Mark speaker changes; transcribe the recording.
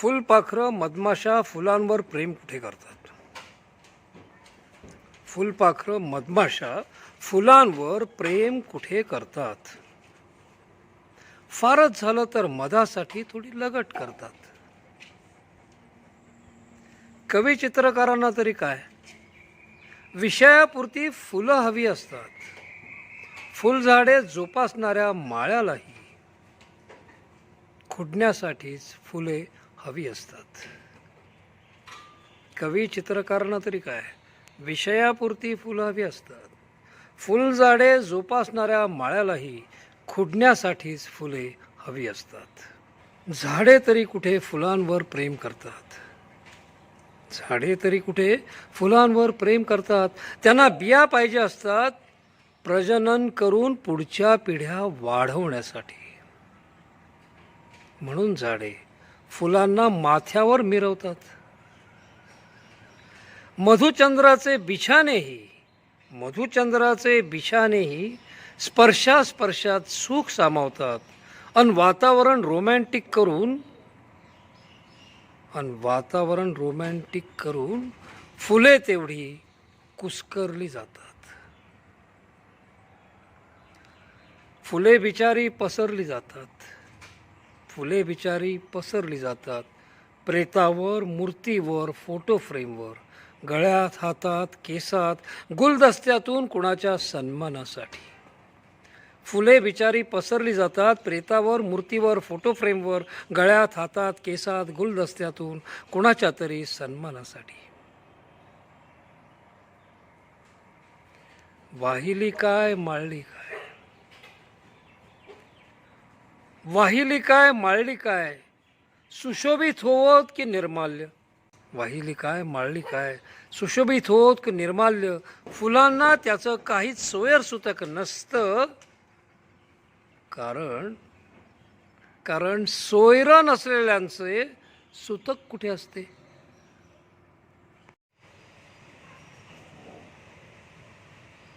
Speaker 1: फुलपाखरं मधमाशा फुलांवर प्रेम कुठे करतात? फुलपाखरं मधमाशा फुलांवर प्रेम कुठे करतात? फारच झालं तर मधासाठी थोडी लगट करतात. कवी चित्रकारांना तरी काय? विषयापुरती फुलं हवी असतात. फुलझाडे जोपासणाऱ्या माळ्यालाही. खुडण्यासाठीच फुले हवी असतात. कवी चित्रकारांना तरी काय? विषयापुरती फुलं हवी असतात. फुलझाडे जोपासणाऱ्या माळ्यालाही खुडण्यासाठीच फुले हवी असतात. झाडे तरी कुठे फुलांवर प्रेम करतात. झाडे तरी कुठे फुलांवर प्रेम करतात. त्यांना बिया पाहिजे असतात प्रजनन करून पुढच्या पिढ्या वाढवण्यासाठी. म्हणून झाडे फुलांना माथ्यावर मिरवतात. मधुचंद्राचे बिछानेही मधुचंद्राचे बिछानेही स्पर्शास्पर्शात सुख सामावतात अन वातावरण रोमॅन्टिक करून अन वातावरण रोमॅन्टिक करून फुले तेवढी कुस्करली जातात. फुले बिचारी पसरली जातात. फुले बिचारी पसरली जातात. प्रेतावर मूर्तीवर फोटो फ्रेमवर गळ्यात हातात केसात गुलदस्त्यातून कुणाच्या सन्मानासाठी. फुले बिचारी पसरली जातात. प्रेतावर मूर्तीवर फोटो फ्रेमवर गळ्यात हातात केसात गुलदस्त्यातून कुणाच्या तरी सन्मानासाठी. वाहिली काय माळली काय वाहिली काय माळली काय? सुशोभित होत की निर्माल्य? वाहिली काय माळली काय? सुशोभित होत की निर्माल्य? फुलांना त्याचं काहीच सोयर सुतक नसतं. कारण कारण सोयरं नसलेल्यांचे सुतक कुठे असते?